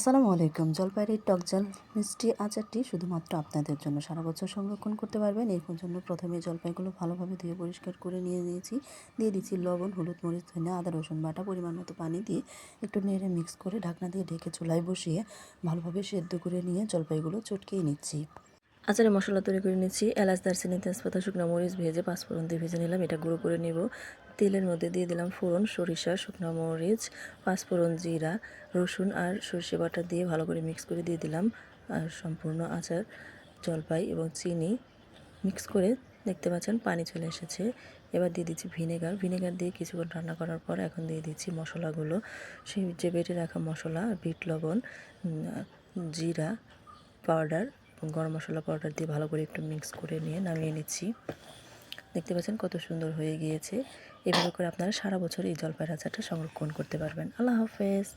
আসসালামু আলাইকুম। জলপাইয়ের টক জল মিষ্টি আচারটি শুধুমাত্র আপনাদের জন্য সারা বছর সংরক্ষণ করতে পারবেন। এর জন্য প্রথমে জলপাইগুলো ভালোভাবে ধুয়ে পরিষ্কার করে নিয়ে নিয়েছি। দিয়ে দিচ্ছি লবণ, হলুদ, মরিচ ধনে আদা, রসুন বাটা, পরিমাণ মতো পানি দিয়ে একটু নেড়ে মিক্স করে ঢাকনা দিয়ে ঢেকে চুলায় বসিয়ে ভালোভাবে সেদ্ধ করে নিয়ে জলপাইগুলো চটকিয়ে নিচ্ছি। আচারে মশলা তৈরি করে নিচ্ছি। এলাচ, দারচিনি, তেজপাতা, শুকনো মরিচ ভেজে পাঁচফোড়ন দিয়ে ভেজে নিলাম। এটা গুঁড়ো করে নেব। তেলের মধ্যে দিয়ে দিলাম ফোড়ন, সরিষা, শুকনো মরিচ, পাঁচফোড়ন জিরা, রসুন আর সর্ষে বাটা দিয়ে ভালো করে মিক্স করে দিয়ে দিলাম, আর সম্পূর্ণ আচার, জলপাই এবং চিনি মিক্স করে দেখতে পাচ্ছেন পানি চলে এসেছে। এবার দিয়ে দিচ্ছি ভিনেগার। ভিনেগার দিয়ে কিছুক্ষণ রান্না করার পর এখন দিয়ে দিচ্ছি মশলাগুলো। সেই যে বেটে রাখা মশলা, বিট, লবণ জিরা পাউডার গরম মশলা পাউডার দিয়ে ভালো করে একটু মিক্স করে নিয়ে নামিয়ে নিচ্ছি। দেখতে পাচ্ছেন কত সুন্দর হয়ে গিয়েছে। এভাবে করে আপনারা সারা বছর এই জলপাইয়ের আচারটা সংরক্ষণ করতে পারবেন। আল্লাহ হাফেজ।